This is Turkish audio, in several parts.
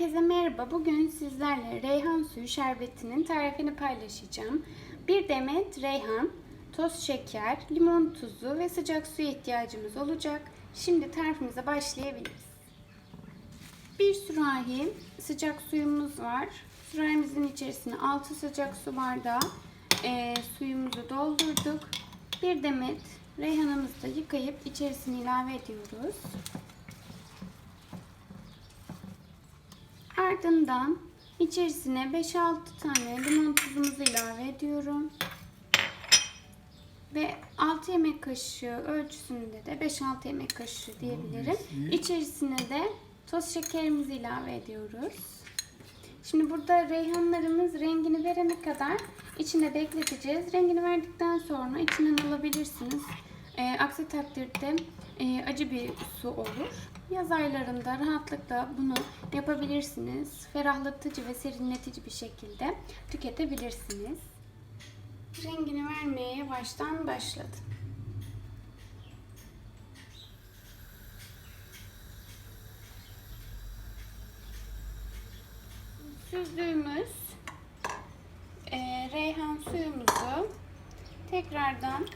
Herkese merhaba. Bugün sizlerle reyhan suyu şerbetinin tarifini paylaşacağım. Bir demet reyhan, toz şeker, limon tuzu ve sıcak suya ihtiyacımız olacak. Şimdi tarifimize başlayabiliriz. Bir sürahi sıcak suyumuz var. Sürahimizin içerisine 6 sıcak su bardağı e, suyumuzu doldurduk. Bir demet reyhanımızı da yıkayıp içerisine ilave ediyoruz. Ardından içerisine 5-6 tane limon tuzumuzu ilave ediyorum. Ve 6 yemek kaşığı ölçüsünde de 5-6 yemek kaşığı diyebilirim. İçerisine de toz şekerimizi ilave ediyoruz. Şimdi burada reyhanlarımız rengini verene kadar içine bekleteceğiz. Rengini verdikten sonra içinden alabilirsiniz. E, aksi takdirde e, acı bir su olur. Yaz aylarında rahatlıkla bunu yapabilirsiniz. Ferahlatıcı ve serinletici bir şekilde tüketebilirsiniz. Rengini vermeye yavaştan başladı. Süzdüğümüz e, reyhan suyumuzu tekrardan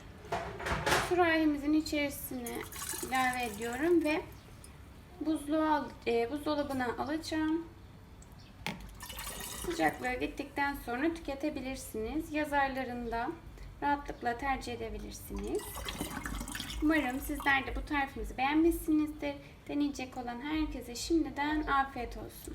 sürahimizin içerisine ilave ediyorum ve buzluğa, e, buzdolabına alacağım. Sıcaklığı gittikten sonra tüketebilirsiniz. Yaz aylarında rahatlıkla tercih edebilirsiniz. Umarım sizler de bu tarifimizi beğenmişsinizdir. Deneyecek olan herkese şimdiden afiyet olsun.